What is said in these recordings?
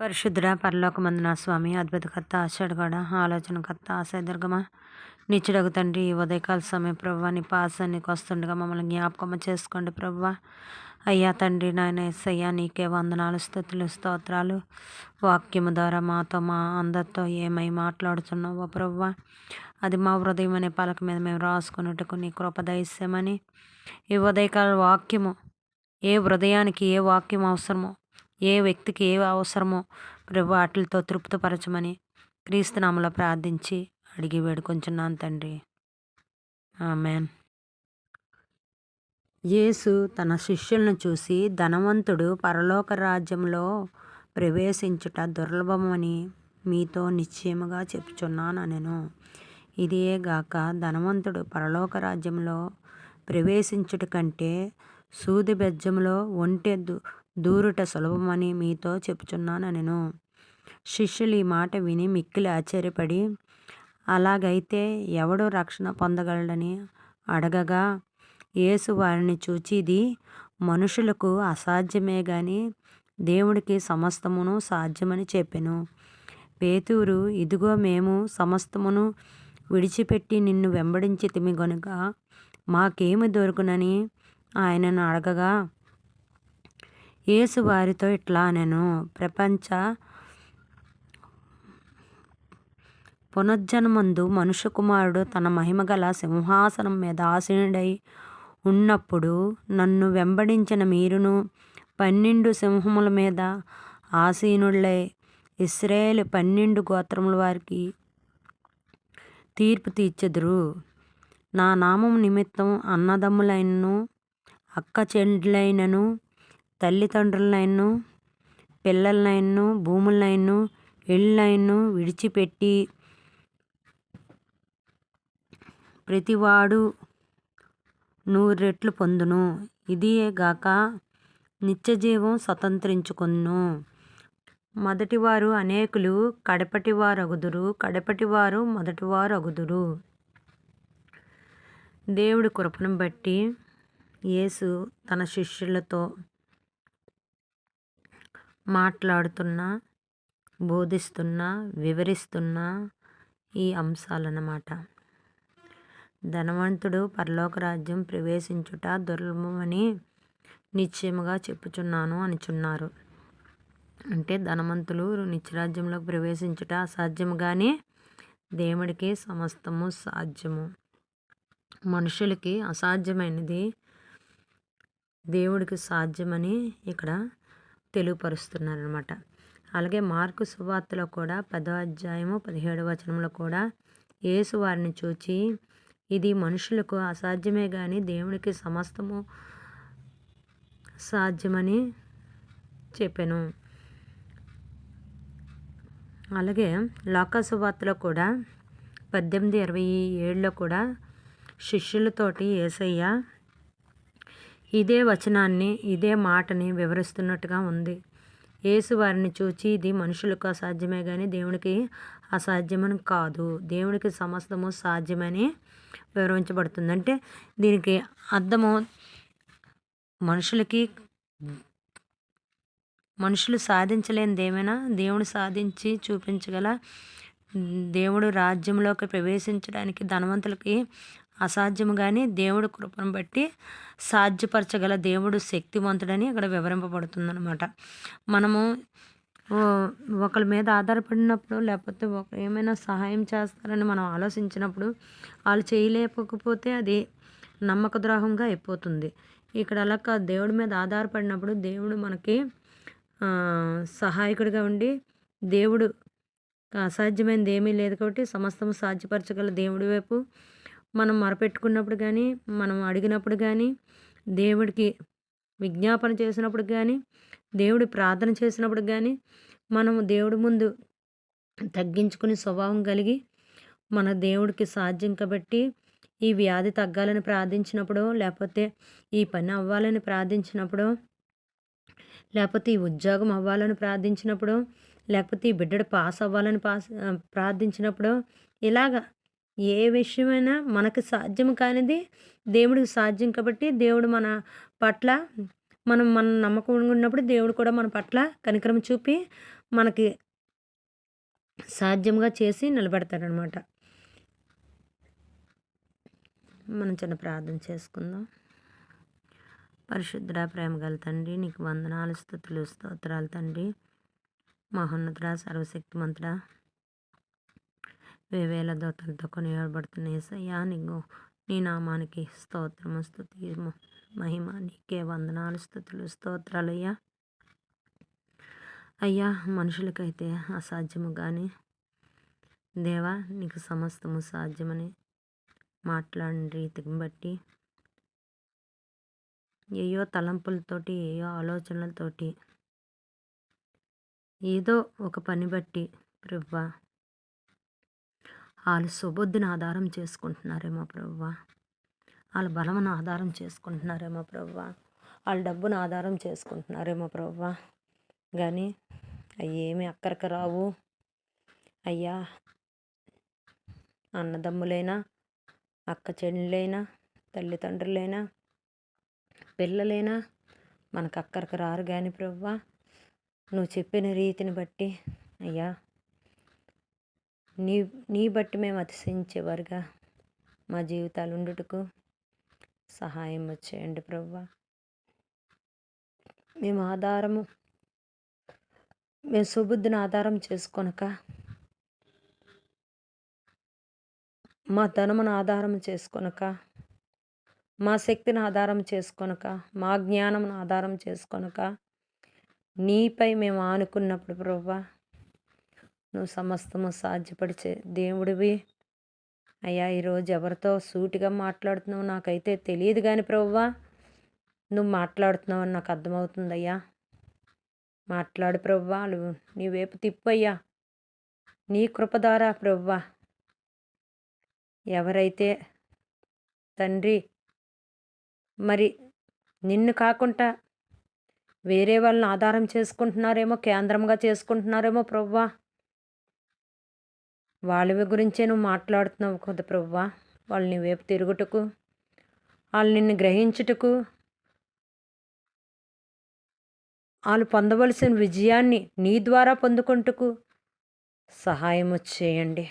పరిశుద్ధుడ పరలోకమందున స్వామి అద్భుతకర్త ఆషాఢగడ ఆలోచనకర్త ఆశయదుర్గమ నిచ్చుడగు తండ్రి ఈ ఉదయకాల సమయం ప్రభు నీ పాసానికి వస్తుండగా మమ్మల్ని జ్ఞాపకం చేసుకోండి ప్రభు. అయ్యా తండ్రి నాయన ఎస్సయ్యా నీకే వందనాలు స్థుతులు స్తోత్రాలు. వాక్యము ద్వారా మాతో మా అందరితో ఏమై మాట్లాడుతున్నావో ప్రభు? అది మా హృదయం అనే పలక మీద మేము రాసుకున్నట్టుకు నీ కృప దయస్యమని ఈ ఉదయకాల వాక్యము ఏ హృదయానికి ఏ వాక్యం అవసరమో ఏ వ్యక్తికి ఏ అవసరమో ప్రభు వాటితో తృప్తిపరచమని క్రీస్తునామలో ప్రార్థించి అడిగి వేడుకొంచున్నాను తండ్రి. ఆమెన్. యేసు తన శిష్యులను చూసి ధనవంతుడు పరలోక రాజ్యంలో ప్రవేశించుట దుర్లభమని మీతో నిశ్చయముగా చెప్పుచున్నాను నేను ఇదే గాక ధనవంతుడు పరలోక రాజ్యంలో ప్రవేశించుట కంటే సూది బెజ్జంలో ఒంటెద్దు దూరుట సులభమని మీతో చెప్పుచున్నాను నేను శిష్యులు ఈ మాట విని మిక్కిలి ఆశ్చర్యపడి అలాగైతే ఎవడు రక్షణ పొందగలడని అడగగా యేసు వారిని చూచిది మనుషులకు అసాధ్యమే గాని దేవుడికి సమస్తమును సాధ్యమని చెప్పెను. పేతూరు ఇదిగో మేము సమస్తమును విడిచిపెట్టి నిన్ను వెంబడించి తిమి గనుక మాకేమి దొరుకునని ఆయనను అడగగా యేసు వారితో ఇట్లా నేను ప్రపంచ పునర్జన్మందు మనుష్య కుమారుడు తన మహిమగల సింహాసనం మీద ఆసీనుడై ఉన్నప్పుడు నన్ను వెంబడించిన మీరును పన్నెండు సింహముల మీద ఆసీనుళ్ళై ఇస్రాయేల్ పన్నెండు గోత్రముల వారికి తీర్పు తీర్చెదురు. నా నామం నిమిత్తం అన్నదమ్ములైనను అక్క చెండ్లైనను తల్లిదండ్రులైనను పిల్లలనైను భూములనైను ఇళ్ళనైను విడిచిపెట్టి ప్రతివాడు నూరు రెట్లు పొందును ఇదియేగాక నిత్యజీవం స్వతంత్రించుకొను మొదటివారు అనేకులు కడపటివారు అగుదురు కడపటివారు మొదటివారు అగుదురు దేవుడి కృపను బట్టి యేసు తన శిష్యులతో మాట్లాడుతున్న బోధిస్తున్న వివరిస్తున్న ఈ అంశాలన్నమాట. ధనవంతుడు పరలోక రాజ్యం ప్రవేశించుట దుర్లభమని నిశ్చయముగా చెప్పుచున్నాను అనుచున్నారు. అంటే ధనవంతులు నిత్యరాజ్యంలోకి ప్రవేశించుట అసాధ్యము కానీ దేవుడికి సమస్తము సాధ్యము. మనుషులకి అసాధ్యమైనది దేవుడికి సాధ్యమని ఇక్కడ తెలియపరుస్తున్నారనమాట అలాగే మార్కు సువార్తలో కూడా పదో అధ్యాయము పదిహేడవ వచనంలో కూడా యేసు వారిని చూచి ఇది మనుషులకు అసాధ్యమే కానీ దేవుడికి సమస్తము సాధ్యమని చెప్పాను. అలాగే లోకసువార్తలో కూడా పద్దెనిమిది ఇరవై ఏడులో కూడా శిష్యులతోటి ఏసయ్య ఇదే వచనాన్ని ఇదే మాటని వివరిస్తున్నట్టుగా ఉంది. యేసు వారిని చూచి ఇది మనుషులకు అసాధ్యమే కానీ దేవునికి అసాధ్యమని కాదు. దేవునికి సమస్తము సాధ్యమని వివరించబడుతుంది. అంటే దీనికి అర్థము మనుషులకి మనుషులు సాధించలేనిది ఏమైనా దేవుడు సాధించి చూపించగల దేవుడు రాజ్యంలోకి ప్రవేశించడానికి ధనవంతులకి అసాధ్యము కానీ దేవుడు కృపను బట్టి సాధ్యపరచగల దేవుడు శక్తివంతుడని ఇక్కడ వివరింపబడుతుందన్నమాట. మనము ఒకరి మీద ఆధారపడినప్పుడు లేకపోతే ఒక ఏమైనా సహాయం చేస్తారని మనం ఆలోచించినప్పుడు వాళ్ళు చేయలేకపోతే అది నమ్మక ద్రోహంగా అయిపోతుంది. ఇక్కడ అలా దేవుడి మీద ఆధారపడినప్పుడు దేవుడు మనకి సహాయకుడిగా ఉండి దేవుడు అసాధ్యమైనది ఏమీ లేదు కాబట్టి సమస్తం సాధ్యపరచగల దేవుడి వైపు మనం మొరపెట్టుకున్నప్పుడు కానీ మనం అడిగినప్పుడు కానీ దేవుడికి విజ్ఞాపన చేసినప్పుడు కానీ దేవుడి ప్రార్థన చేసినప్పుడు కానీ మనం దేవుడి ముందు తగ్గించుకునే స్వభావం కలిగి మన దేవుడికి సాధ్యం కాబట్టి ఈ వ్యాధి తగ్గాలని ప్రార్థించినప్పుడు లేకపోతే ఈ పని అవ్వాలని ప్రార్థించినప్పుడు లేకపోతే ఈ ఉద్యోగం అవ్వాలని ప్రార్థించినప్పుడు లేకపోతే ఈ బిడ్డడు పాస్ అవ్వాలని పాస్ ప్రార్థించినప్పుడు ఇలాగ ఏ విషయమైనా మనకు సాధ్యం కానిది దేవుడికి సాధ్యం కాబట్టి దేవుడు మన పట్ల మనం మన నమ్మకం ఉన్నప్పుడు దేవుడు కూడా మన పట్ల కనికరం చూపి మనకి సాధ్యంగా చేసి నిలబెడతాడనమాట. మనం చిన్న ప్రార్థన చేసుకుందాం. పరిశుద్ధ ప్రేమ గల తండ్రి నీకు వందనాలు స్థుతులు స్తోత్రాలు తండ్రి. మహోన్నతుడా సర్వశక్తిమంతుడా వేవేల దూతలతో కొనియాడబడుతున్న ఏసయ్యా నీకు నీ నామానికి స్తోత్రము స్థుతి మహిమ నీకే వందనాలు స్థుతులు స్తోత్రాలు అయ్యా అయ్యా మనుషులకైతే అసాధ్యము కానీ దేవా నీకు సమస్తము సాధ్యమని మాట్లాడిన రీతిని బట్టి ఏయో తలంపులతోటి ఏయో ఆలోచనలతోటి ఏదో ఒక పని బట్టి ప్రభా వాళ్ళు సుబుద్ధిని ఆధారం చేసుకుంటున్నారేమో ప్రవ్వ. వాళ్ళ బలమును ఆధారం చేసుకుంటున్నారేమో ప్రవ్వ. వాళ్ళ డబ్బును ఆధారం చేసుకుంటున్నారేమో ప్రవ్వ. కానీ అవి ఏమి అక్కడికి రావు. అయ్యా అన్నదమ్ములైనా అక్క చెల్లెలైనా తల్లిదండ్రులైనా పిల్లలైనా మనకు అక్కడికి రారు కానీ ప్రవ్వ. నువ్వు చెప్పిన రీతిని బట్టి అయ్యా నీ నీ బట్టి మేము అతిశయించేవారుగా. మా జీవితాలు ఉండుటకు సహాయం వచ్చేయండి ప్రవ్వ. మేము ఆధారము మేము సుబుద్ధిని ఆధారం చేసుకొనక మా ధనమును ఆధారం చేసుకొనక మా శక్తిని ఆధారం చేసుకొనక మా జ్ఞానమును ఆధారం చేసుకొనక నీపై మేము ఆనుకున్నప్పుడు ప్రవ్వా నువ్వు సమస్తము సాధ్యపడిచే దేవుడివి. అయ్యా ఈరోజు ఎవరితో సూటిగా మాట్లాడుతున్నావు నాకైతే తెలియదు కానీ ప్రవ్వా. నువ్వు మాట్లాడుతున్నావు అని నాకు అర్థమవుతుంది అయ్యా. మాట్లాడు ప్రవ్వా నీ వైపు తిప్పయ్యా నీ కృపదారా ప్రవ్వా. ఎవరైతే తండ్రి మరి నిన్ను కాకుండా వేరే వాళ్ళని ఆధారం చేసుకుంటున్నారేమో కేంద్రంగా చేసుకుంటున్నారేమో ప్రవ్వా. వాళ్ళ గురించే నువ్వు మాట్లాడుతున్నావు కదా ప్రవ్వా. వాళ్ళని వైపు తిరుగుటకు వాళ్ళు నిన్ను గ్రహించుటకు వాళ్ళు పొందవలసిన విజయాన్ని నీ ద్వారా పొందుకుంటుకు సహాయం చేయండి.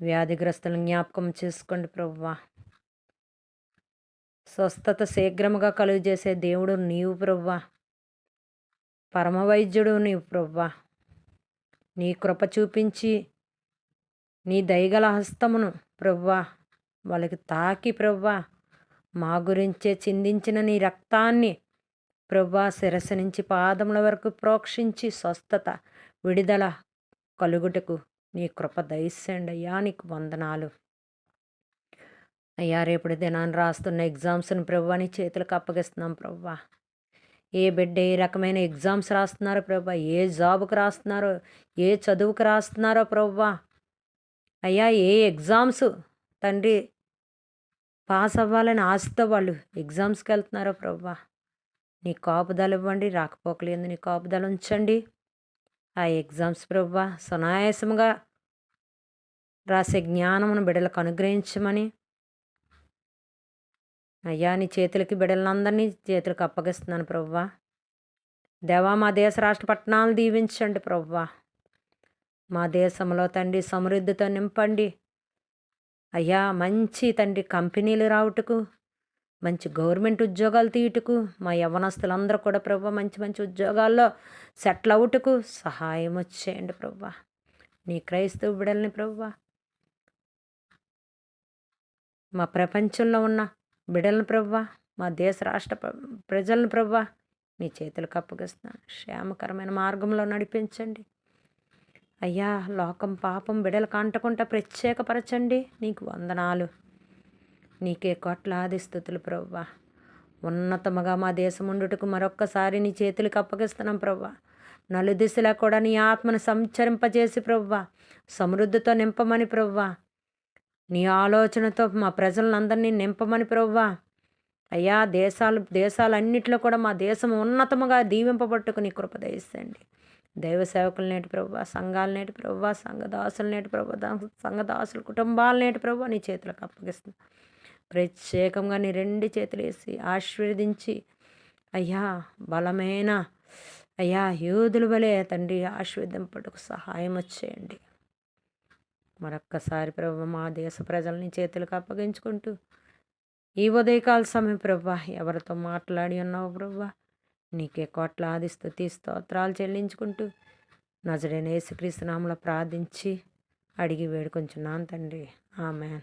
వ్యాధిగ్రస్తులను జ్ఞాపకం చేసుకోండి ప్రవ్వా. స్వస్థత శీఘ్రముగా కలుగజేసే దేవుడు నీవు ప్రవ్వా. పరమవైద్యుడు నీవు ప్రవ్వా. నీ కృప చూపించి నీ దయగల హస్తమును ప్రవ్వా వాళ్ళకి తాకి ప్రవ్వా మా గురించే చిందించిన నీ రక్తాన్ని ప్రవ్వా శిరస్సు నుంచి పాదముల వరకు ప్రోక్షించి స్వస్థత విడుదల కలుగుటకు నీ కృప దయస్సండి అయ్యా నీకు వందనాలు. అయ్యా రేపటి దినాన్ని రాస్తున్న ఎగ్జామ్స్ని ప్రవ్వా నీ చేతులకు అప్పగిస్తున్నాం ప్రవ్వా. ఏ బిడ్డ ఏ రకమైన ఎగ్జామ్స్ రాస్తున్నారో ప్రభా? ఏ జాబ్కి రాస్తున్నారో? ఏ చదువుకు రాస్తున్నారో ప్రభా? అయ్యా ఏ ఎగ్జామ్స్ తండ్రి పాస్ అవ్వాలని ఆశతో వాళ్ళు ఎగ్జామ్స్కి వెళ్తున్నారో ప్రభా? నీ కాపుదలు ఇవ్వండి రాకపోకలేదు నీ కాపుదలు ఉంచండి. ఆ ఎగ్జామ్స్ ప్రభా సునాయాసంగా రాసే జ్ఞానమును బిడ్డలకు అనుగ్రహించమని అయ్యా నీ చేతులకి బిడ్డలందరినీ చేతులకు అప్పగిస్తున్నాను ప్రవ్వా. దేవా మా దేశ రాష్ట్ర పట్టణాలు దీవించండి ప్రవ్వా. మా దేశంలో తండ్రి సమృద్ధితో నింపండి. అయ్యా మంచి తండ్రి కంపెనీలు రావుటకు మంచి గవర్నమెంట్ ఉద్యోగాలు తీయుటకు మా యవనస్తులందరూ కూడా ప్రభు మంచి మంచి ఉద్యోగాల్లో సెటిల్ అవుటకు సహాయం వచ్చేయండి ప్రభు నీ క్రైస్తవ బిడల్ని ప్రభు మా ప్రపంచంలో ఉన్న బిడలను ప్రవ్వా మా దేశ రాష్ట్ర ప్రజలను ప్రవ్వా నీ చేతులకు అప్పగిస్తున్నాను క్షేమకరమైన మార్గంలో నడిపించండి. అయ్యా లోకం పాపం బిడలకు అంటకుండా ప్రత్యేకపరచండి. నీకు వందనాలు. నీకే కోట్లాది స్థుతులు ప్రవ్వా. ఉన్నతముగా మా దేశముండుటకు మరొక్కసారి నీ చేతులకు అప్పగిస్తున్నాం ప్రవ్వా. నలుదిశలా కూడా నీ ఆత్మను సంచరింపజేసి ప్రవ్వా. సమృద్ధితో నింపమని ప్రవ్వా. నీ ఆలోచనతో మా ప్రజలందరినీ నింపమని ప్రవ్వా. అయ్యా దేశాలు దేశాలన్నింటిలో కూడా మా దేశం ఉన్నతముగా దీవింపబట్టుకు నీ కృప దైవ సేవకులు నేటి ప్రభు సంఘాలు నేటి ప్రభు సంఘదాసులు నేటి ప్రభు సంఘదాసుల కుటుంబాలు నేటి ప్రభు నీ చేతులకు అప్పగిస్తుంది ప్రత్యేకంగా నీ రెండు చేతులు వేసి ఆశీర్వదించి అయ్యా బలమైన అయ్యా యూదుల వలె తండ్రి ఆశీర్వదింపటకు సహాయం వచ్చేయండి. మరొక్కసారి ప్రభు మా దేశ ప్రజల్ని చేతులకు అప్పగించుకుంటూ ఈ ఉదయకాల సమయం ప్రభా ఎవరితో మాట్లాడి ఉన్నావు ప్రభా? నీకే కోట్లాది స్థుతి స్తోత్రాలు చెల్లించుకుంటూ నజడైన యేసుక్రీస్తునామలో ప్రార్థించి అడిగి వేడుకొంచున్నాను తండ్రి. ఆమెన్.